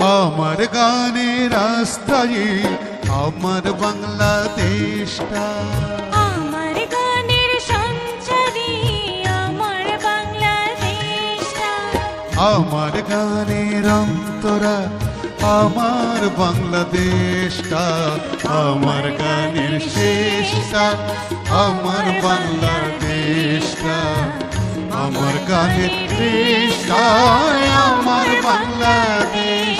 আমার গানের রাস্তায় আমার বাংলাদেশটা। আমার গানের সঞ্চারী আমার বাংলাদেশটা। আমার গানের অন্তরা আমার বাংলাদেশটা। আমার গানের শেষটা আমার বাংলাদেশটা। আমার গানের দেশটা আমার বাংলাদেশটা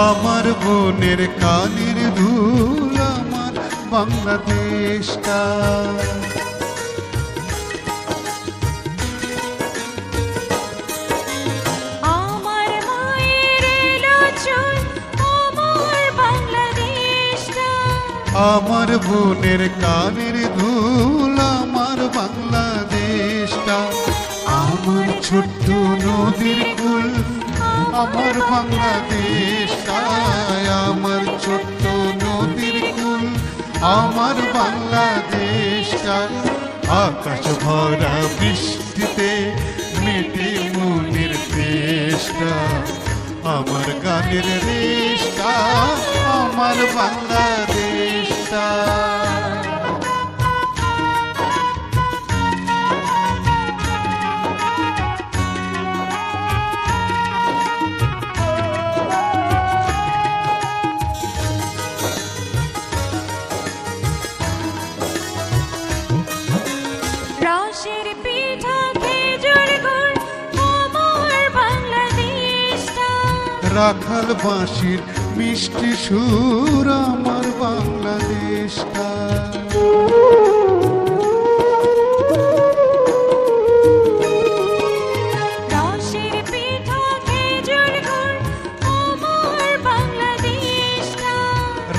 আমার বোনের কানের আমার বাংলাদেশটা। আমার বোনের কানের ধুল আমার বাংলাদেশটা। আমার ছোট্ট নদীর কুল আমার বাংলাদেশটা। আমার বাংলাদেশটা আকাশ ভরা বৃষ্টিতে মেটে মনের দেশটা আমার গানের দেশটা আমার বাংলাদেশটা রাখাল বাঁশির মিষ্টি সুর আমার বাংলাদেশটা।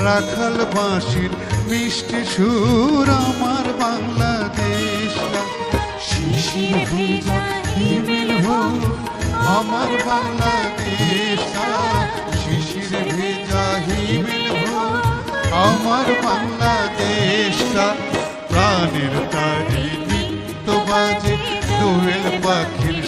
রাখাল বাঁশির মিষ্টি সুর আমার বাংলাদেশটা। শিশির ভেজা হিমেল হোক আমার বাংলাদেশটা হোক আমার বাংলাদেশটা প্রাণের তারি নিত্য বাজে দোয়েল পাখির